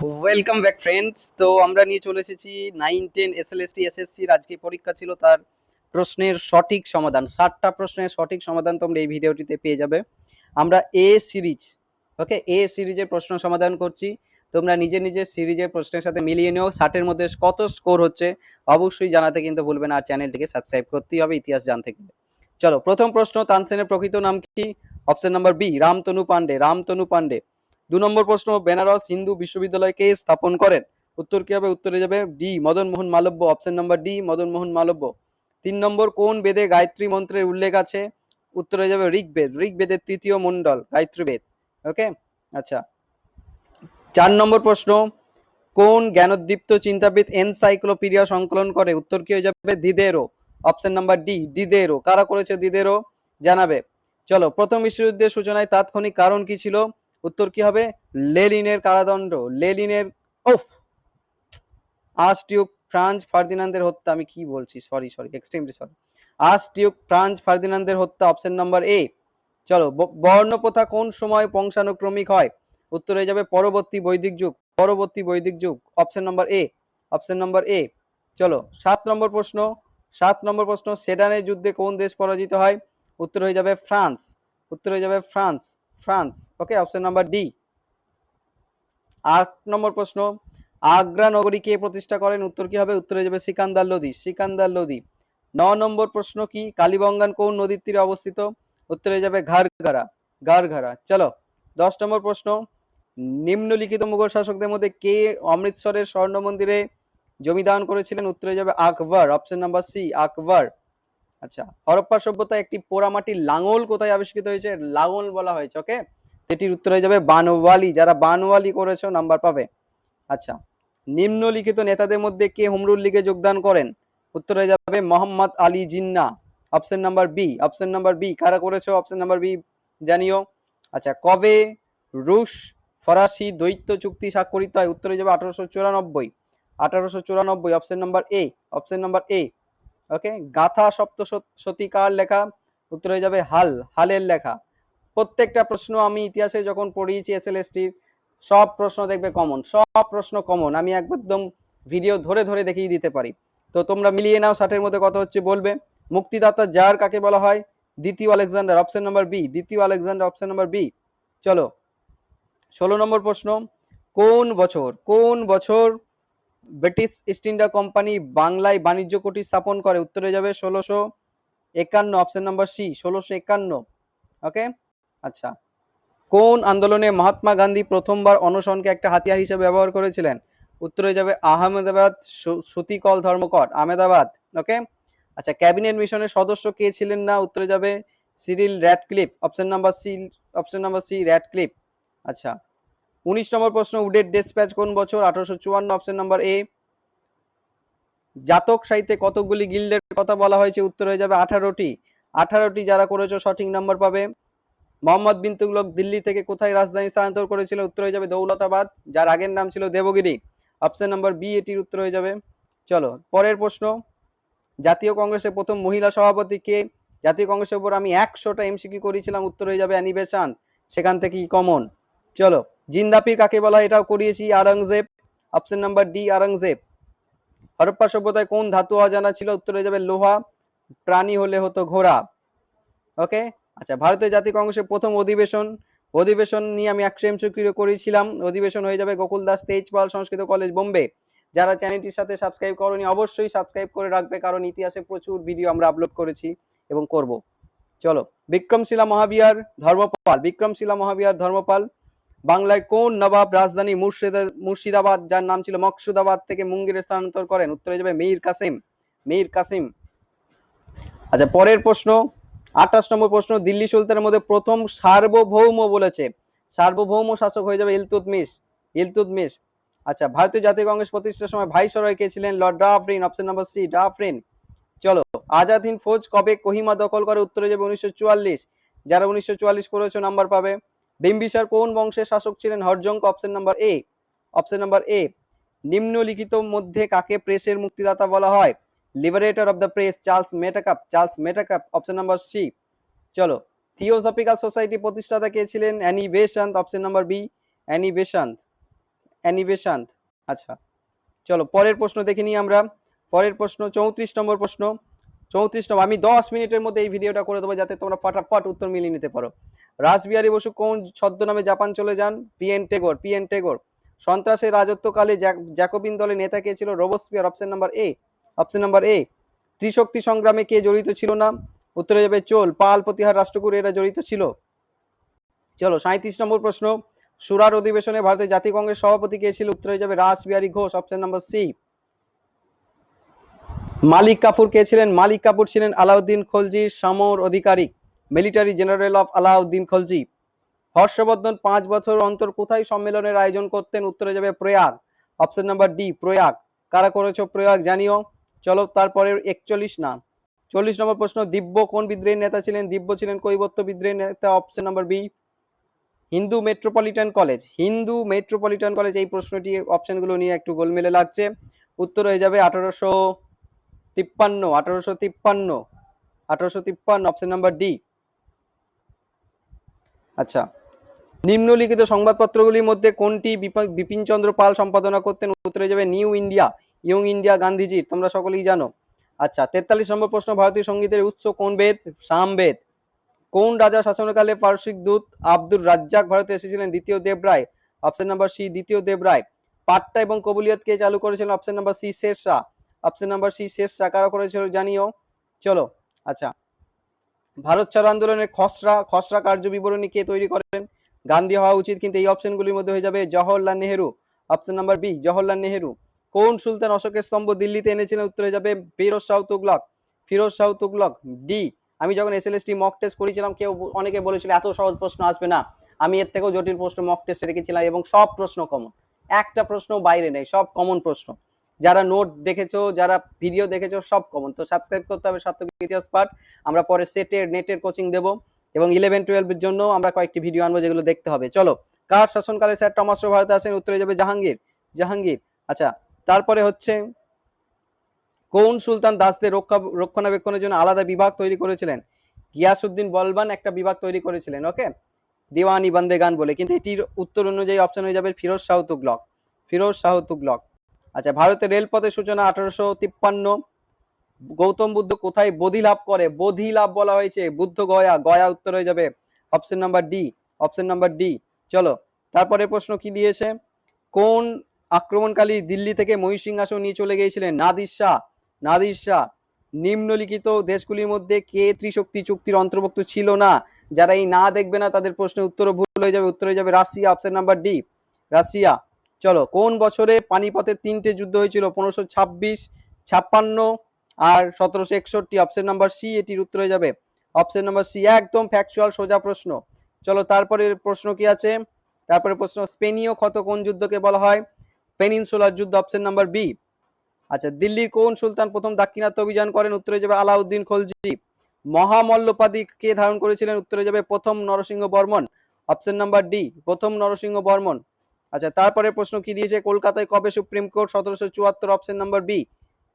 Welcome back friends তো আমরা নিয়ে চলে এসেছি nine ten S L S T এসএসসির আজকে পরীক্ষা ছিল তার প্রশ্নের সঠিক সমাধান। ষাটটা প্রশ্নের সঠিক সমাধান তোমরা এই ভিডিওটিতে পেয়ে যাবে। আমরা এ সিরিজ ওকে এ সিরিজের প্রশ্ন সমাধান করছি। তোমরা নিজে নিজে সিরিজের প্রশ্নের সাথে মিলিয়ে নিও। ষাটের মধ্যে কত স্কোর হচ্ছে অবশ্যই জানাতে কিন্তু ভুলবে না। আর চ্যানেলটিকে সাবস্ক্রাইব করতেই হবে, ইতিহাস জানতে গেলে। চলো, প্রথম প্রশ্ন, তানসেনের প্রকৃত নাম কি? Option number B Ramtanu Pandey Ramtanu Pandey দু নম্বর প্রশ্ন, বেনারস হিন্দু বিশ্ববিদ্যালয় কে স্থাপন করেন? উত্তর কি হবে? উত্তরে যাবে D, Madan Mohan Malaviya. Option number D, Madan Mohan Malaviya. তিন নম্বর, কোন বেদে গায়ত্রী মন্ত্রের উল্লেখ আছে? উত্তরে যাবে ঋগ্বেদ। ঋগ্বেদের তৃতীয় মণ্ডল গায়ত্রী বেদ ওকে আচ্ছা। চার নম্বর প্রশ্ন, কোন জ্ঞানোদ্দীপ্ত চিন্তাবিদ এনসাইক্লোপিডিয়া সংকলন করে? উত্তর কি হয়ে যাবে? Diderot. Option number D, Diderot. কারা করেছে দিদেরো? জানাবে। চলো, প্রথম বিশ্বযুদ্ধের সূচনায় তাৎক্ষণিক কারণ কি ছিল? উত্তর কি হবে? লেলিনের কারাদণ্ড। লেলিনের ওফ আর্চডিউক ফ্রান্স ফার্দিনান্দের হত্যা, আমি কি বলছি? Sorry sorry extremely sorry archduke Franz ফার্দিনান্দের হত্যা অপশন নাম্বার এ চলো বর্ণপ্রথা কোন সময় বংশানুক্রমিক হয়? উত্তরে যাবে পরবর্তী বৈদিক যুগ। পরবর্তী বৈদিক যুগ option number A option number A চলো, সাত নম্বর প্রশ্ন। সাত নম্বর প্রশ্ন, সেডানের যুদ্ধে কোন দেশ পরাজিত হয়? উত্তর হয়ে যাবে ফ্রান্স। উত্তর হয়ে যাবে France. France. Okay option number D আট নম্বর প্রশ্ন, আগ্রা নগরী কে প্রতিষ্ঠা করেন? উত্তর কি হবে? উত্তরে যাবে সিকান্দার লোধি সিকান্দার লোধি। ন নম্বর প্রশ্ন কি? কালীবঙ্গান কোন নদীর তীরে অবস্থিত? উত্তরে যাবে ঘাড়ঘারা ঘাড়ঘারা চলো, দশ নম্বর প্রশ্ন, নিম্নলিখিত মুঘল শাসকদের মধ্যে কে অমৃতসরের স্বর্ণ মন্দিরে জমি দান করেছিলেন? উত্তরে যাবে Akbar option number C Akbar. আচ্ছা হরপ্পা সভ্যতায় একটি পোড়ামাটির লাঙল কোথায় আবিষ্কৃত হয়েছে? লাঙল বলা হয়েছে ওকে এটির উত্তর হয়ে যাবে বানওয়ালি। যারা বানওয়ালি করেছ নাম্বার পাবে। আচ্ছা নিম্নলিখিত নেতাদের মধ্যে কে হুমরুল লীগে যোগদান করেন? উত্তর হয়ে যাবে Mohammad Ali Jinnah. Option number B option number B কারা করেছ? অপশন নাম্বার বি জানিও। আচ্ছা কবে রুশ ফরাসি দ্বৈত চুক্তি স্বাক্ষরিত হয়? উত্তর হয়ে যাবে আঠারোশো চুরানব্বই। আঠারোশো চুরানব্বই option number A option number A okay Gatha Saptashati কার লেখা, উত্তর হয়ে যাবে হাল, হালের লেখা। প্রত্যেকটা প্রশ্ন আমি ইতিহাসে যখন পড়িয়েছি এসএলএসটির সব প্রশ্ন দেখবে কমন সব প্রশ্ন কমন আমি একদম ভিডিও ধরে ধরে দেখিয়ে দিতে পারি। তো তোমরা মিলিয়ে নাও, ষাটের মধ্যে কত হচ্ছে বলবে। মুক্তিদাতা যার কাকে বলা হয়? দ্বিতীয় আলেকজান্ডার অপশন নাম্বার বি দ্বিতীয় আলেকজান্ডার অপশন নাম্বার বি চলো, ষোলো নম্বর প্রশ্ন, কোন বছর কোন বছর ব্রিটিশ ইস্ট ইন্ডিয়া কোম্পানি বাংলায় বাণিজ্য কুঠি স্থাপন করে। উত্তরে যাবে ষোলোশো একান্ন অপশন নাম্বার সি ষোলোশো একান্ন। ওকে আচ্ছা। কোন আন্দোলনে মহাত্মা গান্ধী প্রথমবার অনশনকে একটা হাতিয়ার হিসেবে ব্যবহার করেছিলেন? উত্তরে যাবে আহমেদাবাদ সুতিকল ধর্মকট, আহমেদাবাদ। ওকে আচ্ছা ক্যাবিনেট মিশনের সদস্য কে ছিলেন না? উত্তরে যাবে Cyril Radcliffe option number C option number C Radcliffe. আচ্ছা। উনিশ নম্বর প্রশ্ন, উডের ডেসপ্যাচ কোন বছর? আঠারোশো চুয়ান্ন অপশন নাম্বার এ জাতক সাহিত্যে কতগুলি গিল্ডের কথা বলা হয়েছে? উত্তর হয়ে যাবে আঠারোটি। আঠারোটি যারা করেছ, সঠিক নাম্বার পাবে। মোহাম্মদ বিন তুগলক দিল্লি থেকে কোথায় রাজধানী স্থানান্তর করেছিল? উত্তর হয়ে যাবে দৌলতাবাদ, যার আগের নাম ছিল দেবগিরি। অপশন নাম্বার বি এটির উত্তর হয়ে যাবে। চলো, পরের প্রশ্ন। জাতীয় কংগ্রেসের প্রথম মহিলা সভাপতি কে? জাতীয় কংগ্রেসের উপর আমি একশোটা এমসিকিউ করেছিলাম, উত্তর হয়ে যাবে অ্যানি বেসান্ত সেখান থেকে কমন চলো জিন্দাপির কাকে বলা এটাও করিয়েছি Aurangzeb option number D Aurangzeb Harappa সভ্যতায় কোন ধাতু অজানা ছিল? উত্তর যাবে লোহা। প্রাণী হলে হতো ঘোড়া। ওকে আচ্ছা ভারতীয় জাতীয় কংগ্রেসের প্রথম অধিবেশন। অধিবেশন নিয়ে আমি একশো এমসিকিউ করেছিলাম। অধিবেশন হয়ে যাবে গোকুল দাস তেজপাল সংস্কৃত কলেজ, বোম্বে। যারা চ্যানেলটির সাথে সাবস্ক্রাইব করনি, অবশ্যই সাবস্ক্রাইব করে রাখবে, কারণ ইতিহাসে প্রচুর ভিডিও আমরা আপলোড করেছি এবং করব। চলো, বিক্রমশিলা মহাবিহার ধর্মপাল। বিক্রমশিলা মহাবিহার ধর্মপাল। বাংলায় কোন নবাব রাজধানী মুর্শিদা মুর্শিদাবাদ, যার নাম ছিল মকসুদাবাদ থেকে মুঙ্গেরে স্থানান্তর করেন? উত্তরে যাবে মীর কাসিম। মীর কাসিম। আচ্ছা পরের প্রশ্ন। আঠাশ নম্বর প্রশ্ন, দিল্লি সুলতানের মধ্যে প্রথম সার্বভৌম বলেছে। সার্বভৌম শাসক হয়ে যাবে ইলতুতমিশ ইলতুতমিশ আচ্ছা ভারতীয় জাতীয় কংগ্রেস প্রতিষ্ঠার সময় ভাইসরয় কে ছিলেন? Lord Dufferin, option number C, Dufferin. চলো, আজাদ হিন্দ ফৌজ কবে কোহিমা দখল করে? উত্তরে যাবে উনিশশো চুয়াল্লিশ। যারা উনিশশো চুয়াল্লিশ করেছে নাম্বার পাবে। বিম্বিসার কোন বংশের শাসক ছিলেন? Haryanka option number A option number A নিম্নলিখিত মধ্যে কাকে প্রেসের মুক্তিদাতা বলা হয়? Liberator of the press Charles Metcalfe Charles Metcalfe option number C চলো থিওসফিক্যাল সোসাইটি প্রতিষ্ঠাতা কে ছিলেন? Annie Besant option number B Annie Besant Annie Besant আচ্ছা। চলো, পরের প্রশ্ন দেখে নিই আমরা। পরের প্রশ্ন, চৌত্রিশ নম্বর প্রশ্ন। চৌত্রিশ নম্বর, আমি দশ মিনিটের মধ্যে এই ভিডিওটা করে দেবো যাতে তোমরা ফটাফট উত্তর মিলিয়ে নিতে পারো। রাসবিহারী বসু কোন ছদ্মনামে জাপান চলে যান? PN Tagore PN Tagore. সন্ত্রাসের রাজত্বকালে জ্যাকোবিন দলের নেতা কে ছিল? Robespierre option number A. Option number A, ত্রিশক্তি সংগ্রামে কে জড়িত ছিল না? উত্তরে যাবে চোল, পাল প্রতিহার রাষ্ট্রকূট এরা জড়িত ছিল। চলো সাঁত্রিশ নম্বর প্রশ্ন। সুরার অধিবেশনে ভারতের জাতীয় কংগ্রেস সভাপতি কে ছিল? উত্তরে যাবে Rash Behari Ghosh, option number C. Malik Kafur কে ছিলেন? মালিক কাপুর ছিলেন আলাউদ্দিন খলজির সামর অধিকারিক। Military general of Alauddin Khalji Harshavardhana পাঁচ বছর অন্তর কোথায় সম্মেলনের আয়োজন করতেন? উত্তরে যাবে Prayag. Option number D Prayag. কারা করেছ প্রয়াগ, জানিও। চলো তারপরে একচল্লিশ নাম। চল্লিশ নম্বর প্রশ্ন, দিব্য কোন বিদ্রোহী নেতা ছিলেন? দিব্য ছিলেন কৈবত্য বিদ্রোহী নেতা option number B Hindu metropolitan college Hindu metropolitan college এই প্রশ্নটি অপশনগুলো নিয়ে একটু গোলমেলে লাগছে। উত্তর হয়ে যাবে আঠারোশো তিপ্পান্ন আঠারোশো তিপ্পান্ন। আঠারোশো তিপ্পান্ন অপশন নাম্বার ডি আচ্ছা। নিম্নলিখিত সংবাদপত্রগুলির মধ্যে কোনটি বিপা- বিপিন চন্দ্র পাল সম্পাদনা করতেন? উত্তরে যাবে, New India, Young India, Gandhiji, তোমরা সকলেই জানো। আচ্ছা তেতাল্লিশ নম্বর প্রশ্ন, ভারতীয় সঙ্গীতের উৎস কোন বেদ? সামবেদ। কোন রাজা শাসনকালে পারসিক দূত আব্দুর রাজ্জাক ভারতে এসেছিলেন? দ্বিতীয় Deva Raya option number C, দ্বিতীয় দেব রায় পাট্টা এবং কবুলিয়ত কে চালু করেছিলেন? Option number C Sher Shah option number C Sher Shah কারা করেছিল জানিও। চলো আচ্ছা। ভারত ছাড়ো আন্দোলনের খসড়া খসড়া কার্য বিবরণী কে তৈরি করেন? গান্ধী হওয়া উচিত, কিন্তু এই অপশনগুলির মধ্যে হয়ে যাবে Jawaharlal Nehru. Option number B, Jawaharlal Nehru. কোন সুলতান অশোকের স্তম্ভ দিল্লিতে এনেছিলেন? উত্তরে যাবে ফিরোজ শাহ তুগলক। ফিরোজ শাহ তুগলক, ডি। আমি যখন S L SLST mock test করেছিলাম, কেউ অনেকে বলেছিল, এত সহজ প্রশ্ন আসবে না। আমি এর থেকেও জটিল প্রশ্ন মক টেস্টে রেখেছিলাম এবং সব প্রশ্ন কমন একটা প্রশ্ন বাইরে নেই, সব কমন প্রশ্ন। যারা নোট দেখেছ, যারা ভিডিও দেখেছ, সব কমন তো সাবস্ক্রাইব করতে হবে সার্থক ইতিহাস পাঠ আমরা পরে সেটের নেটের কোচিং দেব এবং ইলেভেন টুয়েলভের জন্য আমরা কয়েকটি ভিডিও আনব যেগুলো দেখতে হবে। চলো, কার শাসনকালে স্যার টমাস ভারতে আসেন? উত্তরে যাবে জাহাঙ্গীর। জাহাঙ্গীর আচ্ছা তারপরে হচ্ছে, কোন সুলতান দাসদের রক্ষা, রক্ষণাবেক্ষণের জন্য আলাদা বিভাগ তৈরি করেছিলেন? গিয়াসুদ্দিন বলবান একটা বিভাগ তৈরি করেছিলেন ওকে দিওয়ানি বান্দেগান বলে। কিন্তু এটির উত্তর অনুযায়ী অপশন হয়ে যাবে ফিরোজ শাহ তুগলক। ফিরোজ শাহ তুগলক। আচ্ছা ভারতের রেলপথের সূচনা আঠারোশো তিপ্পান্ন। গৌতম বুদ্ধ কোথায় বোধি লাভ করে? বোধি লাভ বলা হয়েছে। বুদ্ধ গয়া গয়া উত্তর হয়ে যাবে option number D option number D চলো তারপরে প্রশ্ন কি দিয়েছে? কোন আক্রমণকারী দিল্লি থেকে মহিষিংহাসন নিয়ে চলে গিয়েছিলেন? নাদির শাহ। নাদির শাহ, নিম্নলিখিত দেশগুলির মধ্যে কে ত্রিশক্তি চুক্তির অন্তর্ভুক্ত ছিল না? যারা এই না দেখবে না, তাদের প্রশ্নের উত্তর ভুল হয়ে যাবে, উত্তর হয়ে যাবে Russia option number D Russia চলো, কোন বছরে পানিপথের তিনটে যুদ্ধ হয়েছিল? পনেরোশো ছাব্বিশ, ছাপ্পান্ন আর সতেরোশো একষট্টি। অপশন নাম্বার সি এটির উত্তর হয়ে যাবে। অপশন নাম্বার সি একদম ফ্যাকচুয়াল সোজা প্রশ্ন। চলো, তারপরে প্রশ্ন কি আছে? তারপরে প্রশ্ন, স্পেনীয় ক্ষত কোন যুদ্ধকে বলা হয়? পেনিনসুলার যুদ্ধ অপশন নাম্বার বি আচ্ছা দিল্লির কোন সুলতান প্রথম দাক্ষিণাত্য অভিযান করেন? উত্তরে যাবে আলাউদ্দিন খলজি। মহামল্লপাদি কে ধারণ করেছিলেন? উত্তরে যাবে প্রথম Narasimha Varman. Option number D প্রথম নরসিংহ বর্মন। আচ্ছা তারপরে প্রশ্ন কি দিয়েছে? কলকাতায় কবে সুপ্রিম কোর্ট সতেরোশো চুয়াত্তর option number B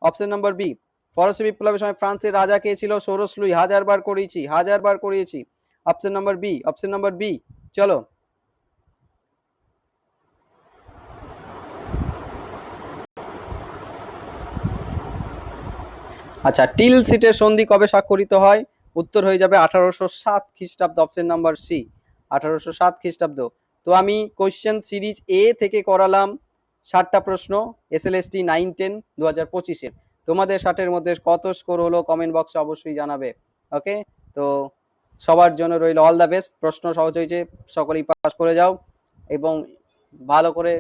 option number B ফরাসি বিপ্লবের সময় ফ্রান্সের রাজা কে ছিল? সোরস লুই, হাজার বার করিয়েছি, হাজার বার করিয়েছি। Option number B option number B চলো। আচ্ছা টিল সিটের সন্ধি কবে স্বাক্ষরিত হয়? উত্তর হয়ে যাবে আঠারোশো সাত খ্রিস্টাব্দ অপশন নাম্বার সি আঠারোশো সাত খ্রিস্টাব্দ। তো আমি কোশ্চেন সিরিজ এ থেকে করালাম ষাটটা প্রশ্ন S L S T nine ten দু হাজার পঁচিশের। তোমাদের ষাটের মধ্যে কত স্কোর হলো কমেন্ট বক্সে অবশ্যই জানাবে ওকে তো সবার জন্য রইল অল দ্য বেস্ট প্রশ্ন সহজ হয়েছে, সকলেই পাস করে যাও এবং ভালো করে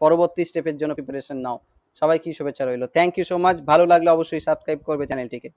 পরবর্তী স্টেপের জন্য প্রিপারেশন নাও। সবাইকে শুভেচ্ছা রইল। থ্যাংক ইউ সো মাচ ভালো লাগলে অবশ্যই সাবস্ক্রাইব করবে চ্যানেলটিকে